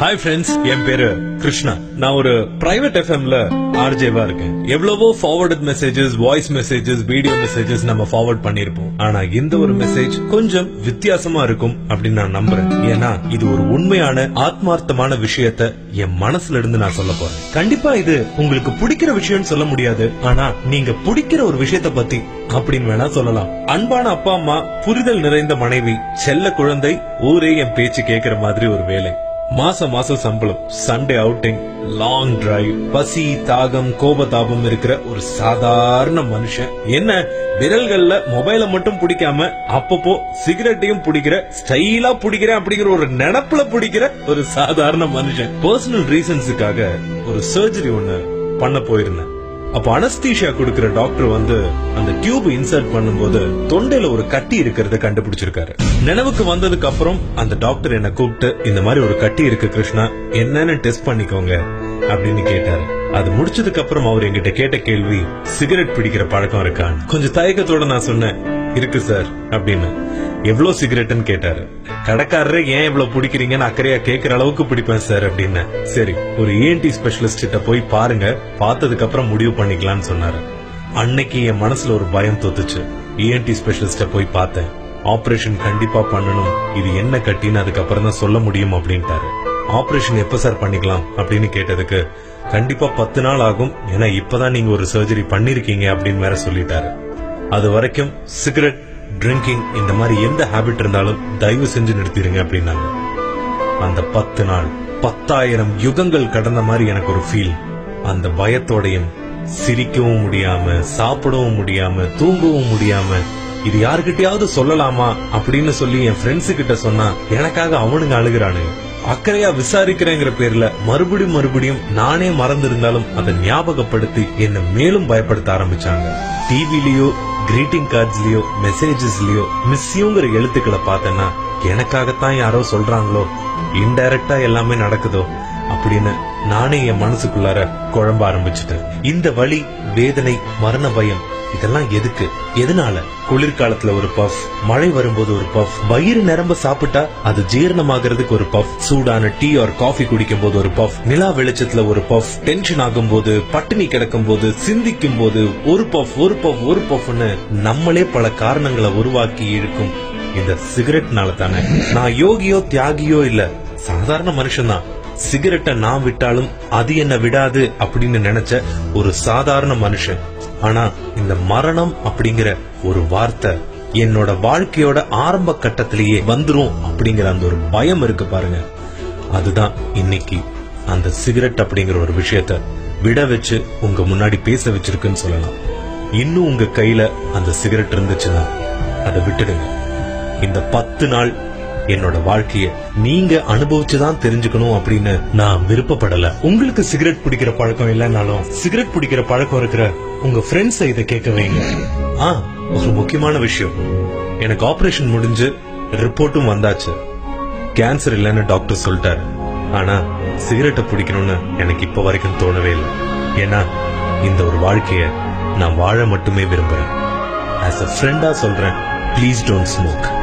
Hi friends என் பேரு கிருஷ்ணா. நான் ஒரு பிரைவேட் எஃப்எம்ல ஆர்ஜேவா இருக்கேன். எவ்வளவோ forward messages voice messages video messages நம்ம ஃபார்வர்ட் பண்ணிருப்போம். ஆனா இந்த ஒரு மெசேஜ் கொஞ்சம் வித்தியாசமா இருக்கும் அப்படின்னு நான் நம்புறேன். ஏன்னா இது ஒரு உண்மையான ஆத்மார்த்தமான விஷயத்த என் மனசுல இருந்து நான் சொல்ல போறேன். கண்டிப்பா இது உங்களுக்கு பிடிக்கிற விஷயம்னு சொல்ல முடியாது. ஆனா நீங்க பிடிக்கிற ஒரு விஷயத்த பத்தி அப்படின்னு வேணா சொல்லலாம். அன்பான அப்பா அம்மா புரிதல் நிறைந்த மனைவி செல்ல குழந்தை ஊரே என் பேச்சு கேட்கிற மாதிரி ஒரு வேலை. மாசம் மாசம் சம்பளம் சண்டே அவுட்டிங் லாங் டிரைவ் பசி தாகம் கோபதாபம் இருக்கிற ஒரு சாதாரண மனுஷன். என்ன? விரல்கள்ல மொபைல மட்டும் பிடிக்காம அப்பப்போ சிகரெட்டையும் பிடிக்கிற ஸ்டைலா பிடிக்கிறேன் அப்படிங்கிற ஒரு நினப்புல பிடிக்கிற ஒரு சாதாரண மனுஷன். பர்சனல் ரீசன்ஸுக்காக ஒரு சர்ஜரி ஒண்ணு பண்ண போயிருந்தேன். அப்ப அனஸ்தீஷியா கொடுக்கிற டாக்டர் வந்து அந்த டியூப் இன்சர்ட் பண்ணும்போது தொண்டையில ஒரு கட்டி இருக்கிறத கண்டுபிடிச்சிருக்காரு. நினைவுக்கு வந்ததுக்கு அப்புறம் அந்த டாக்டர் என்ன கூப்பிட்டு இந்த மாதிரி ஒரு கட்டி இருக்கு கிருஷ்ணா என்னன்னு டெஸ்ட் பண்ணிக்கோங்க அப்படின்னு கேட்டாரு. அது முடிச்சதுக்கு அப்புறம் அவர் என்கிட்ட கேட்ட கேள்வி சிகரெட் பிடிக்கிற பழக்கம் இருக்கான்னு. கொஞ்சம் தயக்கத்தோட நான் சொன்னேன். இருக்கு சார் அப்படின்னு. எவ்வளவு சிகரெட்னு கேட்டாரு. கடைக்காரரே ஏன் இவ்வளவு பிடிக்கிறீங்கன்னு அக்கறையா கேட்கற அளவுக்கு பிடிப்பேன் சார் அப்படின்னு. சரி ஒரு ஏஎன்டி ஸ்பெஷலிஸ்ட் கிட்ட போய் பாருங்க பார்த்ததுக்கு அப்புறம் முடிவு பண்ணிக்கலாம்னு சொன்னாரு. அன்னைக்கு என் மனசுல ஒரு பயம் தொத்துச்சு. ஏஎன்டி ஸ்பெஷலிஸ்ட போய் பார்த்தேன். ஆபரேஷன் கண்டிப்பா பண்ணணும். இது என்ன கட்டின்னு அதுக்கப்புறம் தான் சொல்ல முடியும் அப்படின்ட்டாரு. ஆபரேஷன் எப்ப சார் பண்ணிக்கலாம்? அப்படின்னு கேட்டதுக்கு கண்டிப்பா பத்து நாள் ஆகும். ஏன்னா இப்பதான் நீங்க ஒரு சர்ஜரி பண்ணிருக்கீங்க அப்படின்னு வேற சொல்லிட்டாரு. அது வரைக்கும் சிகரெட் ட்ரிங்கிங் இந்த மாதிரி எந்த ஹாபிட் இருந்தாலும் தயவு செஞ்சு நிறுத்திடுங்க அப்படின்னாங்க. அந்த பத்து நாள் பத்தாயிரம் யுகங்கள் கடந்த மாதிரி எனக்கு ஒரு ஃபீல் அந்த பயத்தோடையும் சிரிக்கவும் முடியாம சாப்பிடவும் முடியாம தூங்கவும் முடியாம இது யாருக்கிட்டயாவது சொல்லலாமா அப்படின்னு சொல்லி என் ஃப்ரெண்ட்ஸு கிட்ட சொன்னா எனக்காக அவனுங்க அழுகுறானுங்க. அக்கறையா விசாரிக்கிறேங்கிற பேர்ல மறுபடியும் மறுபடியும் நானே மறந்திருந்தாலும் அதை ஞாபகப்படுத்தி என்ன மேலும் பயப்படுத்த ஆரம்பிச்சாங்க. டிவிலயோ கிரீட்டிங் கார்ட்ஸ்லயோ மெசேஜஸ்லயோ மிஸ்யூங்கிற எழுத்துக்களை பார்த்தேன்னா எனக்காகத்தான் யாரோ சொல்றாங்களோ இன்டைரக்டா எல்லாமே நடக்குதோ அப்படின்னு நானே என் மனசுக்குள்ளார குழம்ப ஆரம்பிச்சிட்டேன். இந்த வழி வேதனை மரண பயம் இதெல்லாம் எதுக்கு? எதனால? குளிர்காலத்துல ஒரு பஃப் மழை வரும்போது ஒரு பஃப் வயிறு நிரம்ப சாப்பிட்டா அது ஜீரணமாகிறதுக்கு ஒரு பஃப் சூடான டீ ஆர் காஃபி குடிக்கும் போது ஒரு பஃப் நிலா வெளிச்சத்துல ஒரு பஃப் டென்ஷன் ஆகும் போது பட்டினி கிடக்கும் போது சிந்திக்கும் போது ஒரு பஃப் ஒரு பஃப் ஒரு பஃப்னு நம்மளே பல காரணங்களை உருவாக்கி இருக்கும். இந்த சிகரெட்னால தானே நான் யோகியோ தியாகியோ இல்ல. சாதாரண மனுஷன்தான். சிகரெட்டை நான் விட்டாலும் அது என்ன விடாது அப்படின்னு நினைச்ச ஒரு சாதாரண மனுஷன். ஆனா இந்த மரணம் அப்படிங்கிற ஒரு வார்த்தை என்னோட வாழ்க்கையோட ஆரம்ப கட்டத்திலேயே வந்துரும் அப்படிங்கிற அந்த ஒரு பயம் இருக்கு பாருங்க. அதுதான் இன்னைக்கு அந்த சிகரெட் அப்படிங்கிற ஒரு விஷயத்த விட வச்சு உங்க முன்னாடி பேச வச்சிருக்குன்னு சொல்லலாம். இன்னும் உங்க கையில அந்த சிகரெட் இருந்துச்சுன்னா அதை விட்டுடுங்க. இந்த பத்து நாள் என்னோட வாழ்க்கைய நீங்க அனுபவிச்சுதான் தெரிஞ்சுக்கணும் அப்படின்னு நான் விருப்பப்படல. உங்களுக்கு சிகரெட் பிடிக்கிற பழக்கம் இல்லைனாலும் சிகரெட் பிடிக்கிற பழக்கம் இருக்கிற உங்க ஃப்ரெண்ட்ஸ் இதை கேட்க வைங்க. ஆ ஒரு முக்கியமான விஷயம். எனக்கு ஆபரேஷன் முடிஞ்சு ரிப்போர்ட்டும் வந்தாச்சு. கேன்சர் இல்லைன்னு டாக்டர் சொல்லிட்டாரு. ஆனா சிகரெட்டை பிடிக்கணும்னு எனக்கு இப்ப வரைக்கும் தோணவே இல்லை. ஏன்னா இந்த ஒரு வாழ்க்கைய நான் வாழ மட்டுமே விரும்புறேன். ஆஸ் அ ஃப்ரெண்டா சொல்றேன் ப்ளீஸ் டோன்ட் ஸ்மோக்